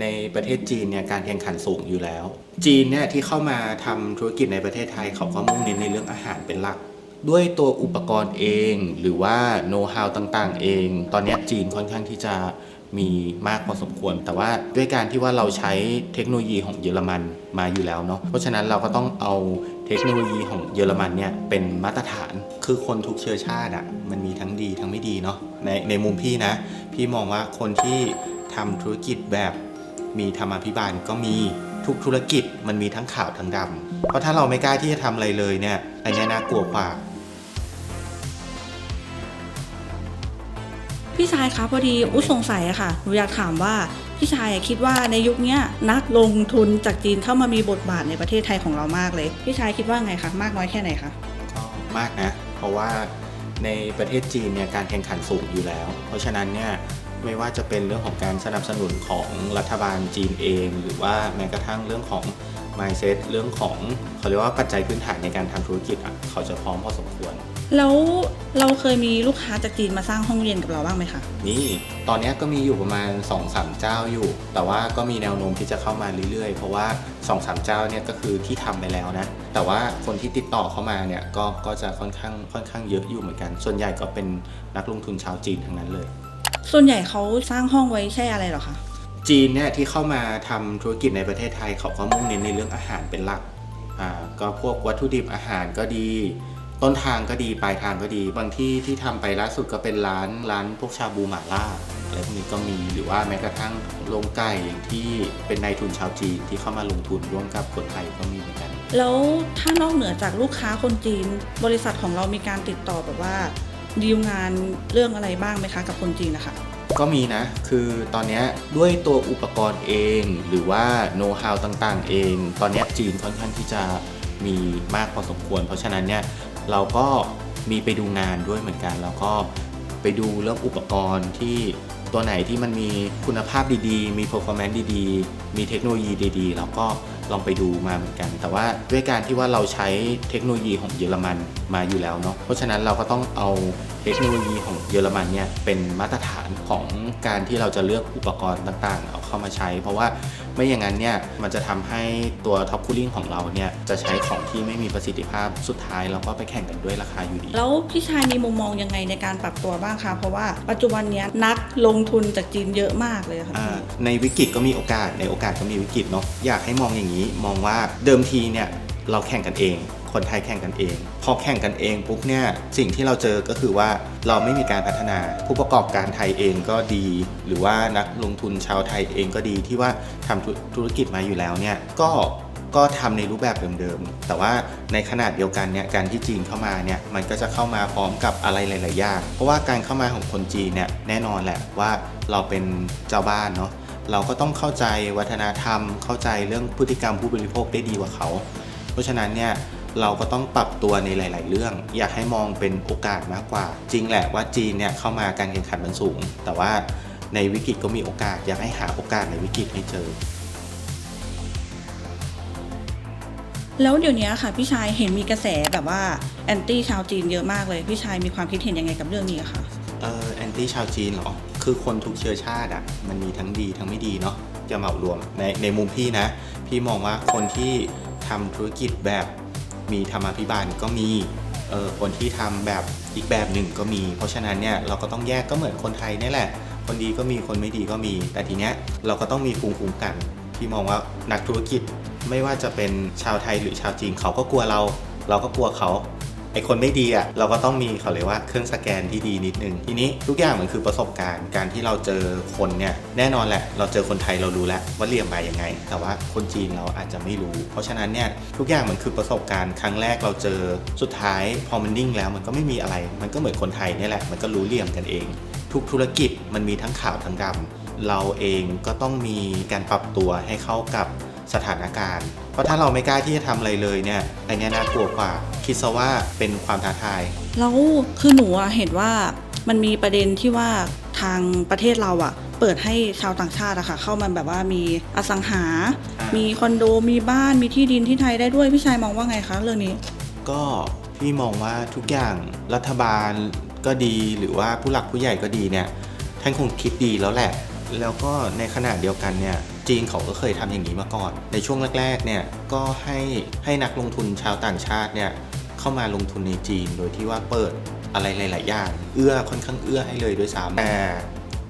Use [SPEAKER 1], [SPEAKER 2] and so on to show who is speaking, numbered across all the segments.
[SPEAKER 1] ในประเทศจีนเนี่ยการแข่งขันสูงอยู่แล้ว จีนเนี่ยที่เข้ามาทำธุรกิจในประเทศไทยเขาก็มุ่งเน้นในเรื่องอาหารเป็นหลัก ด้วยตัวอุปกรณ์เองหรือว่าโน้ตฮาวต่างๆ เอง ตอนนี้จีนค่อนข้างที่จะมีมากพอสมควร แต่ว่าด้วยการที่ว่าเราใช้เทคโนโลยีของเยอรมันมาอยู่แล้วเนาะเพราะฉะนั้นเราก็ต้องเอาเทคโนโลยีของเยอรมันเนี่ยเป็นมาตรฐานคือคนทุกเชื้อชาติอะ่ะมันมีทั้งดีทั้งไม่ดีเนาะในในมุมพี่นะ พี่มองว่าคนที่ทำธุรกิจแบบ มีธรรมาภิบาลก็มีทุกธุรกิจมันมีทั้งขาวทั้งดำ เพราะถ้าเราไม่กล้าที่จะทำอะไรเลยเนี่ยอันเนี้ยน่ากลัวกว่า
[SPEAKER 2] พี่ชายคะพอดีอุ้สงสัยอะค่ะหนูอยากถามว่าพี่ชายอะคิดว่าในยุคเนี้ยนักลงทุนจากจีนเข้ามามีบทบาทในประเทศไทยของเรามากเลย พี่ชายคิดว่าไงคะมากน้อยแค่ไหนคะ
[SPEAKER 1] ก็มากนะ เพราะว่าในประเทศจีนเนี่ยการแข่งขันสูงอยู่แล้ว เพราะฉะนั้นเนี่ย ไม่ว่าจะเป็นเรื่องของการสนับสนุนของรัฐบาลจีนเอง หรือว่าแม้กระทั่งเรื่องของ mindset เรื่องของเขาเรียกว่าปัจจัยพื้นฐานในการทำธุรกิจอะเขาจะพร้อมพอสมควร
[SPEAKER 2] แล้วเราเคยมีลูกค้าจากจีนมาสร้างห้องเรียนกับเราบ้างไหมคะ
[SPEAKER 1] นี่ตอนเนี้ยก็มีอยู่ประมาณ2อสามเจ้าอยู่ แต่ว่าก็มีแนวโน้มที่จะเข้ามาเรื่อยๆ เพราะว่า2อสามเจ้าเนี่ยก็คือที่ทำไปแล้วนะ แต่ว่าคนที่ติดต่อเข้ามาเนี่ยก็ก็จะค่อนข้างค่อนข้างเยอะอยู่เหมือนกัน ส่วนใหญ่ก็เป็นนักลงทุนชาวจีนทั้งนั้นเลย
[SPEAKER 2] ส่วนใหญ่เขาสร้างห้องไว้ใช่อะไรเหรอคะ
[SPEAKER 1] จีนเนี่ยที่เข้ามาทำธุรกิจในประเทศไทยเขาก็มุ่งเน้นในเรื่องอาหารเป็นหลักอ่าก็พวกวัตถุดิบอาหารก็ดี ต้นทางก็ดีปลายทางก็ดี บางที่ที่ทำไปล่าสุดก็เป็นร้านร้านพวกชาบูหม่าล่าอะไรพวกนี้ก็มีหรือว่าแม้กระทั่งโรงไก่ที่เป็นนายทุนชาวจีนที่เข้ามาลงทุนร่วมกับคนไทยก็มีเหมือนกัน
[SPEAKER 2] แล้วถ้านอกเหนือจากลูกค้าคนจีน บริษัทของเรามีการติดต่อแบบว่า ดีลงานเรื่องอะไรบ้างไหมคะกับคนจีนนะคะ
[SPEAKER 1] ก็มีนะ คือตอนนี้ด้วยตัวอุปกรณ์เอง หรือว่าโน้ตฮาวต่างๆ เอง ตอนนี้จีนค่อนข้างที่จะมีมากพอสมควร เพราะฉะนั้นเนี่ยเราก็มีไปดูงานด้วยเหมือนกัน แล้วก็ไปดูเรื่องอุปกรณ์ที่ตัวไหนที่มันมีคุณภาพดีๆ มี performance ดีๆ มีเทคโนโลยีดีๆ แล้วก็ ลองไปดูมาเหมือนกัน แต่ว่าด้วยการที่ว่าเราใช้เทคโนโลยีของเยอรมันมาอยู่แล้วเนาะเพราะฉะนั้นเราก็ต้องเอาเทคโนโลยีของเยอรมันเนี่ยเป็นมาตรฐานของการที่เราจะเลือกอุปกรณ์ต่างๆ เอาเข้ามาใช้ เพราะว่าไม่อย่างนั้นเนี่ยมันจะทำให้ตัวท็อปคูลิ่งของเราเนี่ยจะใช้ของที่ไม่มีประสิทธิภาพสุดท้ายเราก็ไปแข่งกันด้วยราคาอยู่ดี
[SPEAKER 2] แล้วพี่ชายมีมุมมองยังไงในการปรับตัวบ้างคะเพราะว่าปัจจุบันเนี้ยนักลงทุนจากจีนเยอะมากเลยค่ะ
[SPEAKER 1] อ่าในวิกฤตก็มีโอกาสในโอกาสก็มีวิกฤตเนาะอยากให้มองอย่างนี้มองว่าเดิมทีเนี่ย เราแข่งกันเอง คนไทยแข่งกันเอง พอแข่งกันเองปุ๊บเนี่ยสิ่งที่เราเจอก็คือว่าเราไม่มีการพัฒนา ผู้ประกอบการไทยเองก็ดี หรือว่านักลงทุนชาวไทยเองก็ดีที่ว่าทำธุธุรกิจมาอยู่แล้วเนี่ยก็ก็ทำในรูปแบบเดิมๆ แต่ว่าในขนาดเดียวกันเนี่ยการที่จีนเข้ามาเนี่ยมันก็จะเข้ามาพร้อมกับอะไรหลายๆอย่าง เพราะว่าการเข้ามาของคนจีนเนี่ยแน่นอนแหละว่าเราเป็นเจ้าบ้านเนาะเราก็ต้องเข้าใจวัฒนธรรม เข้าใจเรื่องพฤติกรรมผู้บริโภคได้ดีกว่าเขา เพราะฉะนั้นเนี่ยเราก็ต้องปรับตัวในหลาย ๆ เรื่อง อยากให้มองเป็นโอกาสมากกว่า จริงแหละว่าจีนเนี่ยเข้ามาการแข่งขันมันสูง แต่ว่าในวิกฤตก็มีโอกาส อยากให้หาโอกาสในวิกฤตให้เจอ
[SPEAKER 2] แล้วเดี๋ยวนี้ค่ะพี่ชายเห็นมีกระแสแบบว่าแอนตี้ชาวจีนเยอะมากเลย พี่ชายมีความคิดเห็นยังไงกับเรื่องนี้อะคะ
[SPEAKER 1] เออแอนตี้ชาวจีนเหรอ คือคนทุกเชื้อชาติอะมันมีทั้งดีทั้งไม่ดีเนาะจะเหมารวมในในมุมพี่นะ พี่มองว่าคนที่ ทำธุรกิจแบบมีธรรมาภิบาลก็มีเออคนที่ทำแบบอีกแบบหนึ่งก็มี เพราะฉะนั้นเนี่ยเราก็ต้องแยกก็เหมือนคนไทยนี่แหละ คนดีก็มีคนไม่ดีก็มี แต่ทีเนี้ยเราก็ต้องมีภูมิคุ้มกันพี่มองว่านักธุรกิจไม่ว่าจะเป็นชาวไทยหรือชาวจีนเขาก็กลัวเรา เราก็กลัวเขา ไอคนไม่ดีอะเราก็ต้องมีเขาเรียกว่าเครื่องสแกนที่ดีนิดนึง ทีนี้ทุกอย่างมันคือประสบการณ์ การที่เราเจอคนเนี่ยแน่นอนแหละ เราเจอคนไทยเรารู้แล้วว่าเหลี่ยมมายังไง แต่ว่าคนจีนเราอาจจะไม่รู้ เพราะฉะนั้นเนี่ยทุกอย่างมันคือประสบการณ์ครั้งแรกเราเจอสุดท้ายพอมันนิ่งแล้วมันก็ไม่มีอะไร มันก็เหมือนคนไทยนี่แหละมันก็รู้เหลี่ยมกันเอง ทุกธุรกิจมันมีทั้งขาวทั้งดำเราเองก็ต้องมีการปรับตัวให้เข้ากับ สถานการณ์ เพราะถ้าเราไม่กล้าที่จะทำอะไรเลยเนี่ยอันเนี้ยน่ากลัวกว่าคิดซะว่าเป็นความท้าทาย
[SPEAKER 2] แล้วคือหนูอะเห็นว่ามันมีประเด็นที่ว่าทางประเทศเราอะเปิดให้ชาวต่างชาติอะค่ะเข้ามาแบบว่ามีอสังหา
[SPEAKER 1] อ่ามี
[SPEAKER 2] มีคอนโดมีบ้านมีที่ดินที่ไทยได้ด้วยพี่ชายมองว่าไงคะเรื่องนี้
[SPEAKER 1] ก็พี่มองว่าทุกอย่างรัฐบาลก็ดีหรือว่าผู้หลักผู้ใหญ่ก็ดีเนี่ยท่านคงคิดดีแล้วแหละ แล้วก็ในขณะเดียวกันเนี่ย จีนเขาก็เคยทำอย่างนี้มาก่อน ในช่วงแรกๆเนี่ยก็ให้ให้นักลงทุนชาวต่างชาติเนี่ยเข้ามาลงทุนในจีนโดยที่ว่าเปิดอะไรหลาย ๆ อย่าง เอื้อค่อนข้างเอื้อให้เลยด้วยซ้ำแต่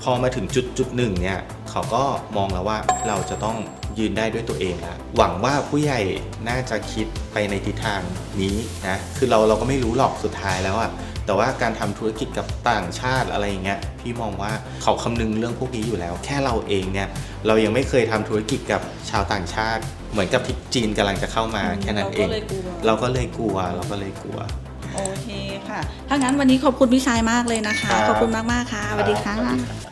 [SPEAKER 1] พอมาถึงจุดจุดหนึ่งเนี่ยเขาก็มองแล้วว่าเราจะต้องยืนได้ด้วยตัวเองแล้วหวังว่าผู้ใหญ่น่าจะคิดไปในทิศทางนี้นะคือเราเราก็ไม่รู้หรอกสุดท้ายแล้วอะ แต่ว่าการทำธุรกิจกับต่างชาติอะไรอย่างเงี้ยพี่มองว่าเขาคำนึงเรื่องพวกนี้อยู่แล้ว แค่เราเองเนี่ยเรายังไม่เคยทำธุรกิจกับชาวต่างชาติ เหมือนกับที่จีนกำลังจะเข้ามาแค่นั้นเอง
[SPEAKER 2] เราก็เลยกลัว
[SPEAKER 1] เราก็เลยกลัวเราก็เลยกลัว
[SPEAKER 2] โอเคค่ะ ถ้างั้นวันนี้ขอบคุณพี่ชายมากเลยนะคะ
[SPEAKER 1] ครับ
[SPEAKER 2] ขอบคุณมากๆค่ะสวัสดีค่ะ
[SPEAKER 1] รับ